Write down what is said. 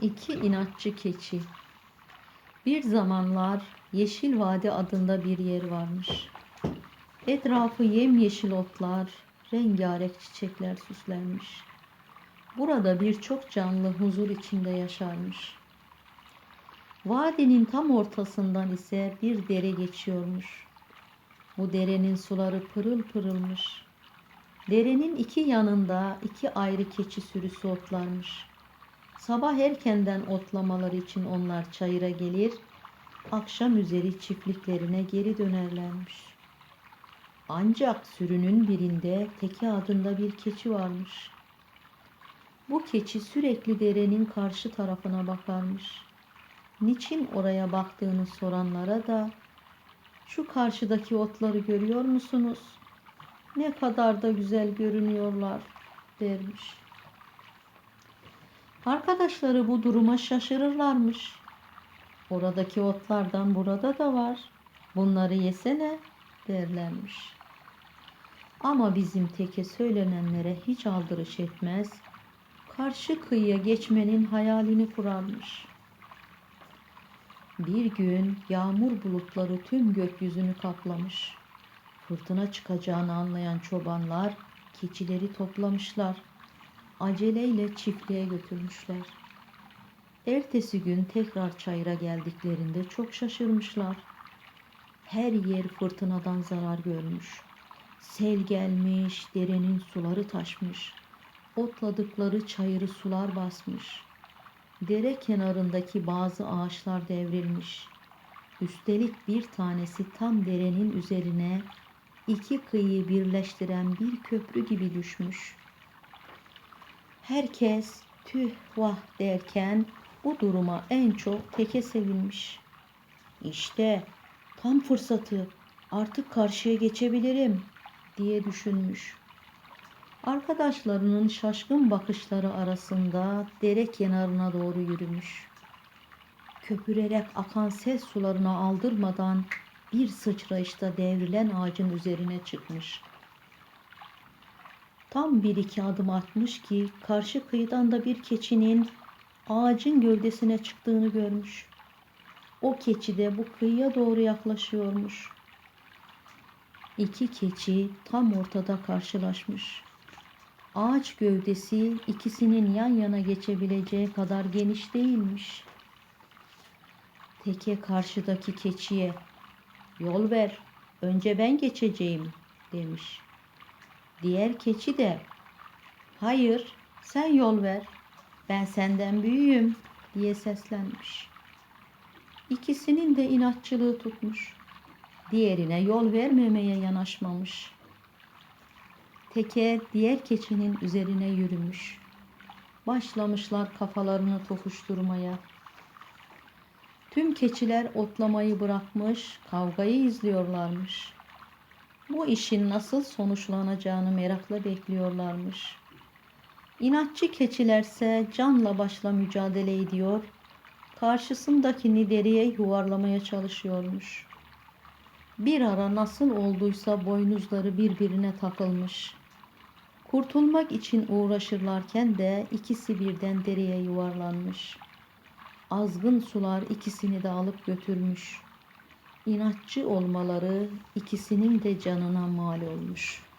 İki inatçı keçi. Bir zamanlar Yeşil Vadi adında bir yer varmış. Etrafı yemyeşil otlar, rengarenk çiçekler süslenmiş. Burada birçok canlı huzur içinde yaşarmış. Vadinin tam ortasından ise bir dere geçiyormuş. Bu derenin suları pırıl pırılmış. Derenin iki yanında iki ayrı keçi sürüsü otlarmış. Sabah erkenden otlamaları için onlar çayıra gelir, akşam üzeri çiftliklerine geri dönerlermiş. Ancak sürünün birinde Teke adında bir keçi varmış. Bu keçi sürekli derenin karşı tarafına bakarmış. Niçin oraya baktığını soranlara da şu karşıdaki otları görüyor musunuz? Ne kadar da güzel görünüyorlar dermiş. Arkadaşları bu duruma şaşırırlarmış. Oradaki otlardan burada da var. Bunları yesene derlermiş. Ama bizim teke söylenenlere hiç aldırış etmez. Karşı kıyıya geçmenin hayalini kurarmış. Bir gün yağmur bulutları tüm gökyüzünü kaplamış. Fırtına çıkacağını anlayan çobanlar keçileri toplamışlar. Aceleyle çiftliğe götürmüşler. Ertesi gün tekrar çayıra geldiklerinde çok şaşırmışlar. Her yer fırtınadan zarar görmüş. Sel gelmiş, derenin suları taşmış. Otladıkları çayırı sular basmış. Dere kenarındaki bazı ağaçlar devrilmiş. Üstelik bir tanesi tam derenin üzerine iki kıyıyı birleştiren bir köprü gibi düşmüş. Herkes tüh vah derken bu duruma en çok teke sevinmiş. İşte tam fırsatı artık karşıya geçebilirim diye düşünmüş. Arkadaşlarının şaşkın bakışları arasında dere kenarına doğru yürümüş. Köpürerek akan sel sularına aldırmadan bir sıçrayışta devrilen ağacın üzerine çıkmış. Tam bir iki adım atmış ki karşı kıyıdan da bir keçinin ağacın gövdesine çıktığını görmüş. O keçi de bu kıyıya doğru yaklaşıyormuş. İki keçi tam ortada karşılaşmış. Ağaç gövdesi ikisinin yan yana geçebileceği kadar geniş değilmiş. Teke karşıdaki keçiye yol ver önce ben geçeceğim demiş. Diğer keçi de hayır sen yol ver ben senden büyüğüm diye seslenmiş. İkisinin de inatçılığı tutmuş. Diğerine yol vermemeye yanaşmamış. Teke diğer keçinin üzerine yürümüş. Başlamışlar kafalarını tokuşturmaya. Tüm keçiler otlamayı bırakmış, kavgayı izliyorlarmış. Bu işin nasıl sonuçlanacağını merakla bekliyorlarmış. İnatçı keçilerse canla başla mücadele ediyor, karşısındakini deriye yuvarlamaya çalışıyormuş. Bir ara nasıl olduysa boynuzları birbirine takılmış. Kurtulmak için uğraşırlarken de ikisi birden dereye yuvarlanmış. Azgın sular ikisini de alıp götürmüş. İnatçı olmaları ikisinin de canına mal olmuş.''